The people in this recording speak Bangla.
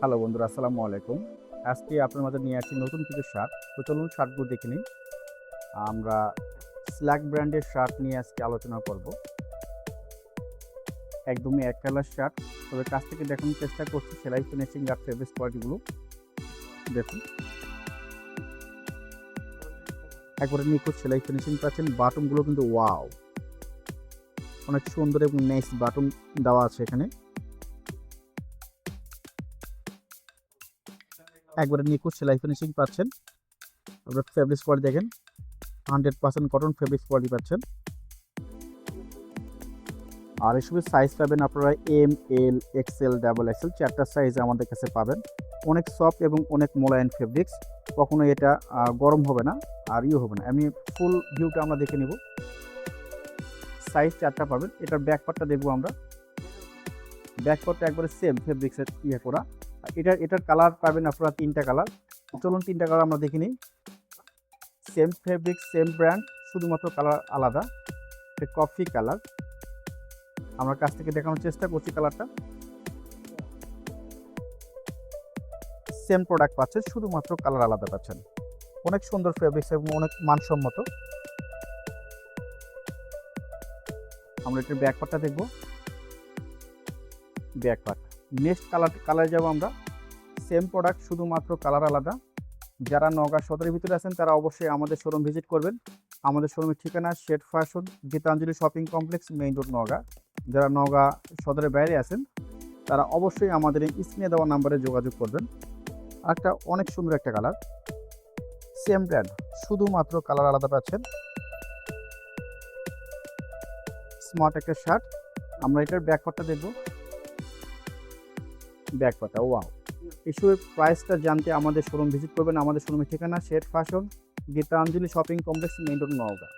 হ্যালো বন্ধুরা, আসসালামু আলাইকুম। আজকে আপনার মাঝে নিয়ে আসছি নতুন কিছু শার্ট। তো চলুন শার্টগুলো দেখে নিই। আমরা স্ল্যাক ব্র্যান্ডের শার্ট নিয়ে আজকে আলোচনা করব। একদমই এক কালার শার্ট। তবে কাছ থেকে দেখানোর চেষ্টা করছি সেলাই ফিনিশিং আর ফেব্রিক কোয়ালিটিগুলো দেখুন। একবারে নিখুঁত সেলাই ফিনিশিং পাচ্ছেন। বাটনগুলো কিন্তু ওয়াও অনেক সুন্দর এবং নাইস বাটন দেওয়া আছে এখানে। একবারে নিখুঁত সেলাই ফিনিশিং পাচ্ছেন। আপনার ফেব্রিক কোয়ালিটি দেখেন hundred percent cotton fabric quality পাচ্ছেন। আর এসবের সাইজ পাবেন আপনারা M L XL double XL চারটা সাইজ আমাদের কাছে পাবেন। অনেক সফট এবং অনেক মোলায়েন ফেব্রিক্স কখনো এটা গরম হবে না আর ইয়ে হবে না। আমি ফুল ভিউটা আমরা দেখে নিব। সাইজ চারটা পাবেন, এটার ব্যাক পার্টটা দেখব আমরা। ব্যাক পার্টটা একবারে সেম ফেব্রিক্সের ইয়ে করা। এটার এটার কালার পাবেন আপনারা তিনটা কালার চলুন তিনটা কালার আমরা দেখে নিই। সেম ফেব্রিক সেম ব্র্যান্ড শুধুমাত্র কালার আলাদা। কফি কালার আমরা কাছ থেকে দেখানোর চেষ্টা করছি কালারটা সেম প্রোডাক্ট পাচ্ছেন, শুধুমাত্র কালার আলাদা পাচ্ছেন। অনেক সুন্দর ফেব্রিক্স এবং অনেক মানসম্মত। আমরা এটার ব্যাক পার্টটা দেখব। ব্যাক পার্ট নেক্সট কালার কালারে যাব আমরা। সেম প্রোডাক্ট শুধুমাত্র কালার আলাদা। যারা নগা সদরের ভিতরে আছেন, তারা অবশ্যই আমাদের শোরুম ভিজিট করবেন। আমাদের শোরুমের ঠিকানা shade fashion Gitanjali shopping complex main road Naogaon যারা নগা সদরের বাইরে আছেন, তারা অবশ্যই আমাদের স্ক্রিনে দেওয়া নাম্বারে যোগাযোগ করবেন। একটা অনেক সুন্দর একটা কালার সেম ব্র্যান্ড শুধুমাত্র কালার আলাদা পাচ্ছেন। স্মার্ট একটা শার্ট আমরা এটার ব্যাক পার্টটা দেখব। ব্যাক পাতা, ওয়াও। এসবের প্রাইসটা জানতে আমাদের শোরুম ভিজিট করবেন। আমাদের শোরুমের ঠিকানা shade fashion Gitanjali shopping complex main road Naogaon.